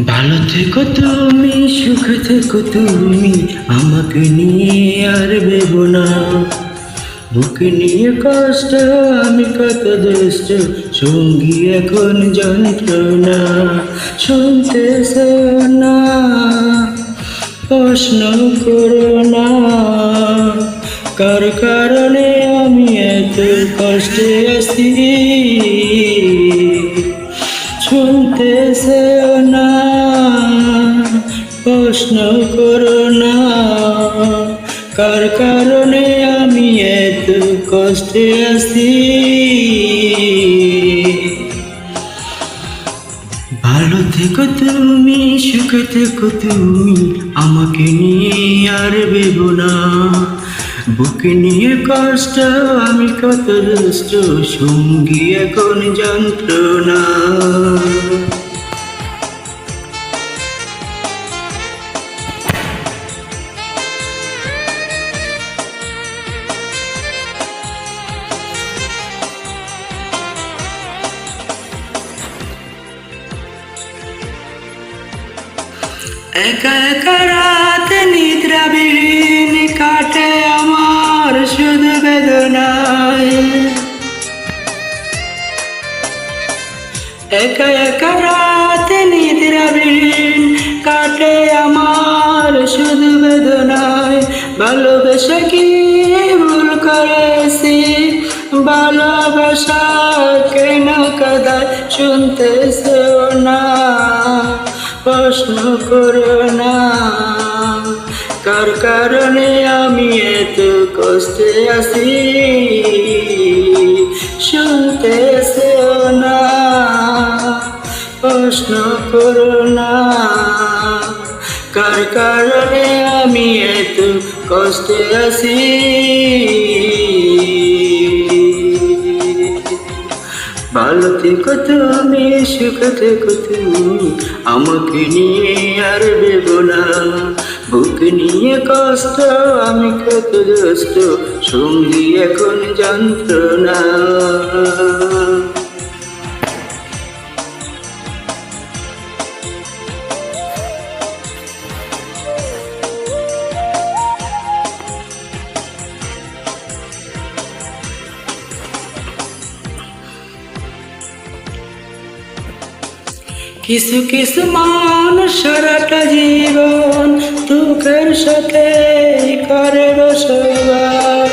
ভালো থেকো তুমি, সুখ থেকো তুমি, আমাকে নিয়ে আর ভেব না। বুকে নিয়ে কষ্ট, আমি কত দুষ্ট, সঙ্গী এখন যন্ত্রণা, শুনতেছ না। প্রশ্ন করো না, কার কারণে আমি এত কষ্টে শুনতেছে না প্রশ্ন করো না। কার কারণে আমি এত কষ্টে আছি? ভালো থেকো তুমি, সুখে থেকো তুমি, আমাকে নিয়ে আর ভেব না। বুকে নিয়ে কষ্ট, আমি কত দুষ্ট, সঙ্গী এখন যন্ত্রণা। একা একা রাত নিদ্রাবিহীন কাটে আমার শুধু বেদনায়। একা একা রাত নিদ্রাবিহীন কাটে আমার শুধু বেদনায়। ভালোবেসে কি ভুল করেছি? ভালোবাসা কেন কদায় শুনতেছে না? প্রশ্ন করো না। কার কারণে আমি এত কষ্টে আছি? শুনতেছে না। প্রশ্ন করো না। কার কারণে আমি এত কষ্টে আছি? ভালো থেকো তুমি সুখ থেকো তুমি আমাকে নিয়ে আর ভেব না। বুক নিয়ে কষ্ট, আমি কত দোস্ত সঙ্গী এখন যন্ত্রণা। কিছু কিছু মানুষ সারাটা জীবন দুঃখের সাথে করে বসবাস।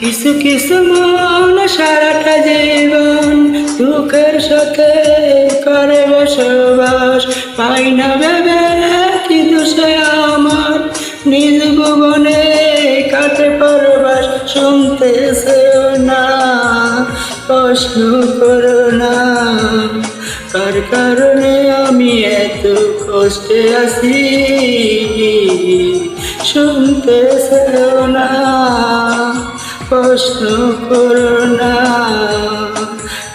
কিছু কিছু মানুষ সারাটা জীবন দুঃখের সাথে করে বসবাস। পাই না ভেবে প্রশ্ন করো না। কার কারণে আমি এত কষ্টে আছি? শুনতেছে না। প্রশ্ন করো না।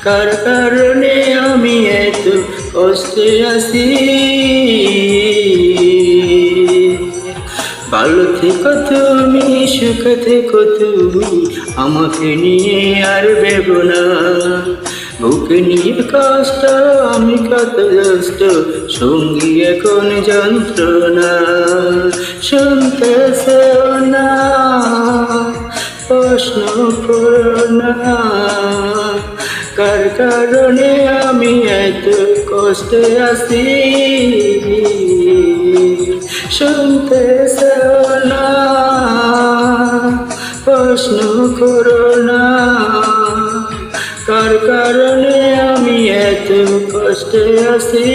কার কারণে আমি এত কষ্টে আছি? থেকো তুমি সুখ থেকো তুমি আমাকে নিয়ে আর ভেব না। বুকে নিয়ে কষ্ট, আমি কত দুষ্ট। সঙ্গী এখন যন্ত্রণা। শুনতেছে না, প্রশ্ন করো না কার কারণে আমি এত কষ্টে আছি? শুনতেছে না। প্রশ্ন করো না। কার কারণে আমি এত কষ্টে আছি?